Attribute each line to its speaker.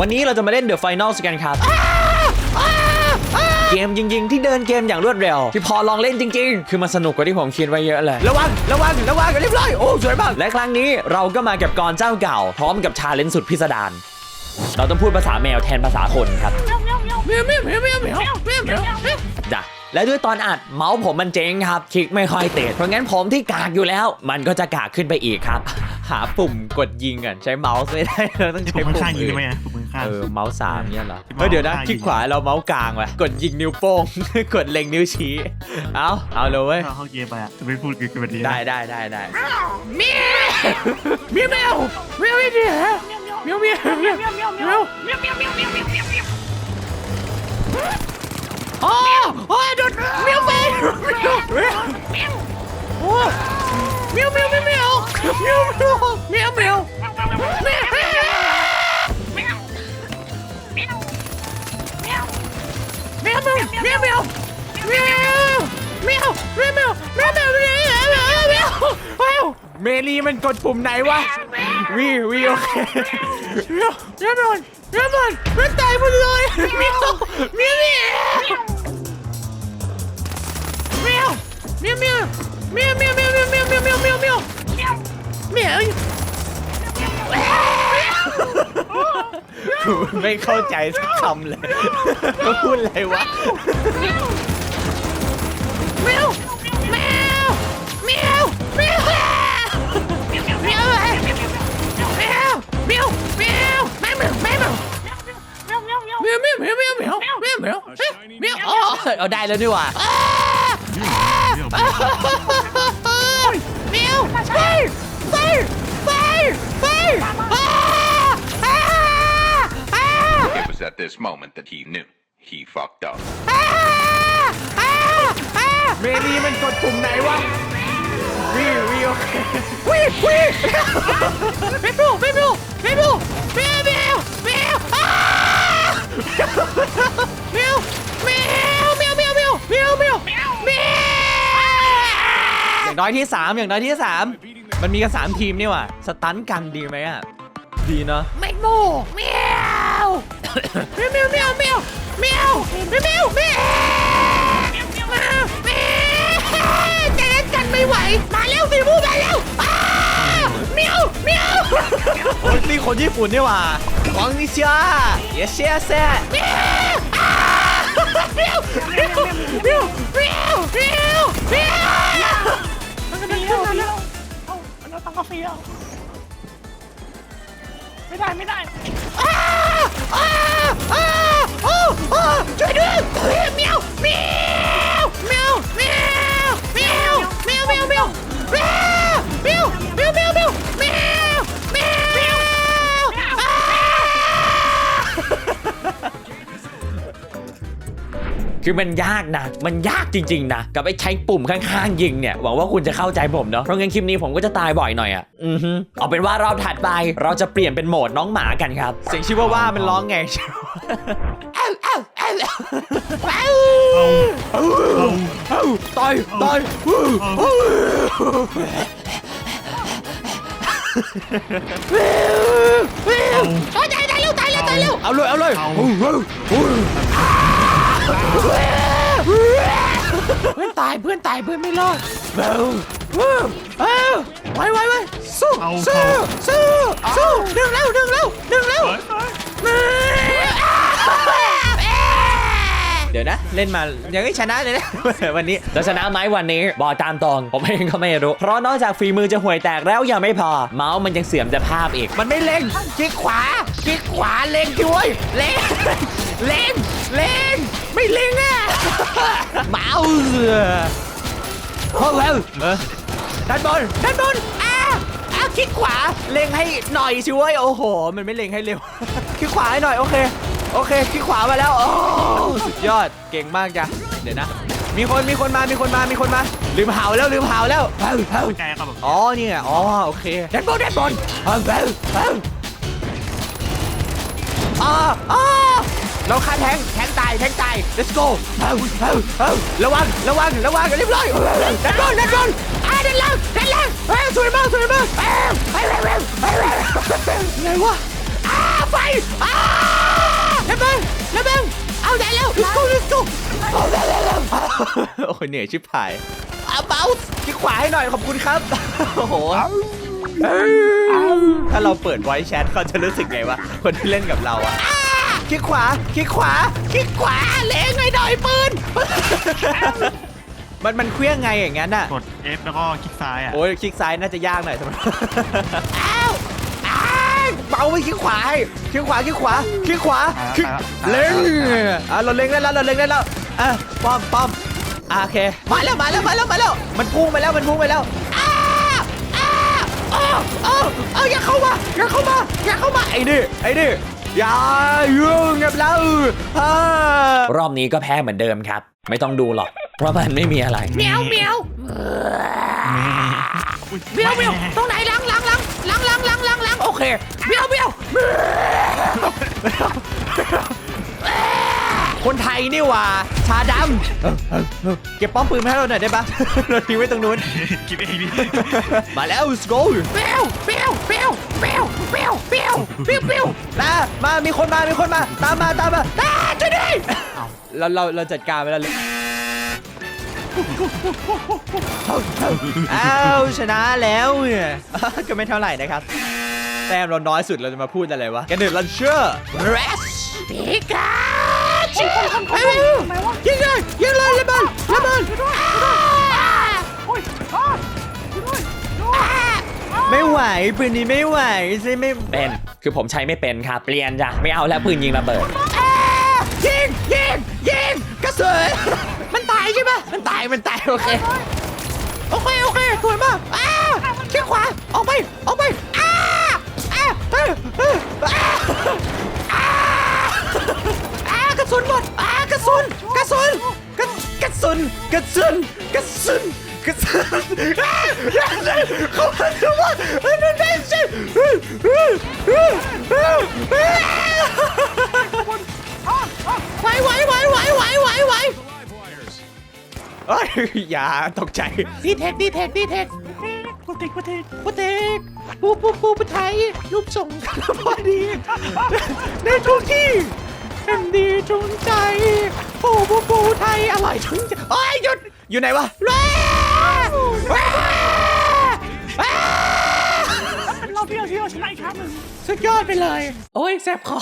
Speaker 1: วันนี้เราจะมาเล่น The Finals กันครับเกมยิง ๆ ที่เดินเกมอย่างรวดเร็ว ที่พอลองเล่นจริง ๆ คือมันสนุกกว่าที่ผมคิดไว้เยอะเลยระวังระวังระวังเรียบร้อยโอ้สวยมากและครั้งนี้เราก็มากับกรเจ้าเก่า พร้อมกับชาเลนจ์สุดพิสดารเราต้องพูดภาษาแมวแทนภาษาคนครับจ้ะและด้วยตอนอัดเมาส์ผมมันเจ๊งครับ คลิกไม่ค่อยเตะเพราะงั้นผมที่กากอยู่แล้ว มันก็จะกากขึ้นไปอีกครับ หาปุ่มกดยิงอะใช้เมาส์ไม่ได้เราต้อง
Speaker 2: ผ
Speaker 1: ใช้
Speaker 2: ม
Speaker 1: ปุ่ม
Speaker 2: ข้างๆยิง
Speaker 1: อื่
Speaker 2: ได้ไหม
Speaker 1: น
Speaker 2: อะผม ข้าง
Speaker 1: เออเมาส์สามเนี่ยเหรอ
Speaker 2: เมาส์
Speaker 1: เฮ้ยเดี๋ยวนะ
Speaker 2: ข้าง
Speaker 1: คลิกขวาเราเมาส์กลางว่ะกดยิงนิ้วโป้ง กดเล็งนิ้วชี้ เอาเอาเลยเว้ย
Speaker 2: ๆเราเข้าเกมไปอะจะไม่พูดกันแบบนี้นะ
Speaker 1: ได้ได้ได้ได้
Speaker 3: เมียวเมียวเมียวไม่ดีฮะเมียวเมียวเมียวเมียวเมียวเมียวเมียวเมียวเมียวเมียวเมียวเมียวเมียวโอ้โอ้โดนเมียวไปเมียวเมียวเมียวโอ้เมียวเมียวเมียวเมียวเมียวเมียวเมียวเมียวเมียว เมียวเมียวเมียวเมียวเมียวเมียวเมียวเมียวเมียวเมียวเมียวเมียวเมียวเมียวเมียวเมลีมันกดปุ่มไหนวะวีวีโอเคเมียวเมียวเมียวเมียวเมียวเมียวตายหมดเลยเมียวเมียวเมียวเมียวเมียวเมียวเมียวเมียวเมียวเมียวเมียวเมียวเมียวเมียวเมียวเมียวเมียวเมียว
Speaker 1: ไม่เข้าใจสักคำเลยพูดอะไรวะ
Speaker 3: เมียวเมียวเมียวเมียวเมียวเมียวเมียวเมียวเมียวเมียวเมียวแม่เมียวแม่เมียวเมียวเมียวเมียวเมียวเมียวเมียวเมียวเมียวเมียวอ๋อ
Speaker 1: เอาได้แล้วดีกว่า
Speaker 2: เดี๋ยว
Speaker 3: เมียวไปไปไป
Speaker 4: this moment that he knew he fucked up.
Speaker 3: อ่าอ่าอ่า
Speaker 1: เมลีมันกดปุ่มไหนวะวีวีโอเค
Speaker 3: วิวิไม่รู้ไม่รู้ไม่รู้เมียวเมียวเมียวอ่าเมียวเมียวเมียวเมียวเมียวเมียวเมียวเมียวเมียว
Speaker 1: อย่างน้อยที่3อย่างน้อยที่3มันมีกัน3ทีมนี่ว่ะสตันกันดีไหมอะดีเนาะ
Speaker 3: ไม่โม่ แมวแมวแมวแมวแมวแมวแมวใจเย็นกันไม่ไหว มาแล้วฟิบูมาแล้วเมียวเมียว
Speaker 1: คนนี่คนญี่ปุ่นนี่หว่าคองนิชิวะเยเชียแซ่
Speaker 3: เมียวเมียวเมียวเมียวเมียวเมียวเมียวมันกำลังขึ้นมาแล้วเอ้ามันเอาตังกาแฟแล้วไม่ได้ไม่ได้ อ้าโอ้โอ้ช่วยด้วยเมียวเมียวเมียวเมียวเมียวเมียวเมียวเมียวเมียวเมียวเมียวเมียวเมียวเมียวเมียวอ้า
Speaker 1: คือมันยากนะ มันยากจริงๆนะ กับไอ้ใช้ปุ่มข้างๆยิงเนี่ย หวังว่าคุณจะเข้าใจผมเนาะ เพราะงั้นคลิปนี้ผมก็จะตายบ่อยหน่อยอะ อือฮึเอาเป็นว่ารอบถัดไป เราจะเปลี่ยนเป็นโหมดน้องหมากันครับ เสียงชิวาว่ามันร้องไง
Speaker 3: เอ้าเอ้าเอ้าเอ้
Speaker 1: ยตา
Speaker 3: ยตายตายเร็วตายเร็วตายเร็ว
Speaker 1: เอาเลยเอาเลย
Speaker 2: เพื่
Speaker 3: อนตายเพื่อนตายเพื่อนไม่รอดเอ้าเอ้าไว้ไว้ไว้สู้สู้สู้
Speaker 1: เดี๋ยวนะเล่นมายังไม่ชนะเลยนะ วันนี้จะชนะไหมวันนี้บอกตามตรงผมเองก็ไม่รู้ เพราะนอกจากฝีมือจะห่วยแตกแล้วยังไม่พอ เมาส์มันยังเสื่อมสภาพอีก
Speaker 3: มันไม่เล็งคลิกขวาคลิกขวาเล็งด้วยเล็งเล็งเล็งไม่เล็งอะ
Speaker 1: เมาส์โอ้แล้วเออ
Speaker 3: ด้านบนด้านบนอ้าอ้าคลิกขวา
Speaker 1: เล็งให้หน่อยช่วยโอ้โห มันไม่เล็งให้เร็วคลิกขวาให้หน่อยโอเค โอเคคลิกขวามาแล้วโอ้สุดยอดเก่งมากจ้ะเดี๋ยวนะ มีคนมีคนมามีคนมามีคนมาลืมเห่าแล้วลืมเห่าแล้วเห่าเห่า
Speaker 2: แกครับผม
Speaker 1: อ๋อนี่ไงอ๋อโอเค
Speaker 3: ด้านบนด้านบน
Speaker 1: เห่าเห่าเห่าอ่าอ่าเราฆ่าแทงแทงตายแทงตาย let's go เห่าเห่าเห่าระวังระวังระวังเรียบร้อย
Speaker 3: ด้านบนด้านบนอ่าด้านล่างด้านล่างเฮ้ยสวยมากสวยมากเอ้ยไปเร็วเร็วไปเร็ว
Speaker 1: ไงวะ
Speaker 3: อ้าไฟอ้า go let's go
Speaker 1: โอ้ยเหนื่อยชิบหาย about คลิกขวาให้หน่อยขอบคุณครับ โอ้โห ถ้าเราเปิดไว้แชทเขาจะรู้สึกไงวะ คนที่เล่นกับเราอะคลิกขวาคลิกขวา
Speaker 3: คลิกขวาเล็งไอ้ดอยปืน
Speaker 1: มันมันเคลี้ยงไงอย่างนั้นอะ
Speaker 2: กด F แล้วก็คลิกซ้ายอะ
Speaker 1: โอ้ยคลิกซ้ายน่าจะยากหน่อยสำหรับ
Speaker 3: อ้าวอ้าว
Speaker 1: เบาไปคลิกขวาให้คลิกขวาคลิกขวาคลิกขวาคลิกเล็งอะเราเล็งได้แล้วเราเล็งได้แล้วอะป้อมป้อมอะโอเคมาแล้วมาแล้วมาแล้วมาแล้ว มันพุ่งไปแล้วมันพุ่งไปแล้ว
Speaker 3: อ้าวอ้าวอ้าวอ้าวอ้าวอย่าเข้ามาอย่าเข้ามาอย่าเข้ามา
Speaker 1: ไอ้ดิไอ้ดิอย่ายุ่งกับเราอ่ารอบนี้ก็แพ้เหมือนเดิมครับ ไม่ต้องดูหรอก เพราะมันไม่มีอะไร
Speaker 3: เมียวเมียว เมียวเมียวตรงไหนหลังหลังหลังหลังหลังหลังหลังหลังโอเคเมียวเมียว
Speaker 1: คนไทยนี่หว่า ชาดำเออเออเออเก็บป้อมปืนมาให้เราหน่อยได้ปะเราทิ้งไว้ตรงนู้น
Speaker 2: คิดเองดิ
Speaker 1: มาแล้ว let's go
Speaker 3: เมียวเมียวเมียวเมียวเมียวเมียวเมียวเมียว
Speaker 1: มามามีคนมามีคนมา ตามมาตามมา
Speaker 3: อ่าช่วยด้วย
Speaker 1: เราเราเราจัดการไปแล้วเลย อ้าวชนะแล้วเนี่ยก็ไม่เท่าไหร่นะครับ แต้มเราน้อยสุดเราจะมาพูดอะไรวะกันเดือดลันเชอร์
Speaker 3: เรสปิกาจิไปไปยิงเลยยิงเลยระเบิดระเบิดโอ้ย
Speaker 1: ไม่ไหวปืนนี้ไม่ไหวใช่ไม่เป็นคือผมใช้ไม่เป็นครับเปลี่ยนจ้ะไม่เอาแล้วปืนยิงระเบิด
Speaker 3: ยิงยิงยิงกระสุน ช่ไหมมันตายมันตายโอเคโอเคโอเคสวยมากอ้าเขี้ยวขวาออกไปออกไปอ้าอ้าอ้าอ้าอ้าอ้ากระสุนหมดอ้ากระสุนกระสุนกระ
Speaker 1: กระสุนกระสุนกระสุนกระสุนอ้าวอย่าเลยเขามาดูว่าเฮ้ยนั่นเป็น เอ้ยอย่าตกใจ
Speaker 3: ดีเทคดีเทคดีเทค
Speaker 2: กูติกกูติก
Speaker 3: ปูเทคปูปูปูปูไทยรูปทรงกันพอดีในทุกที่แห่งดีจุงใจ ปูปูปูไทยอร่อยจุงใจโอ้ยหยุด
Speaker 1: อยู่ไหนวะ
Speaker 3: ว้าวว้าวว้าว
Speaker 2: เราเพียวที่เราชนะอีกครั้งหนึ่ง
Speaker 3: สุดยอดไปเลย โอ้ยแสบคอ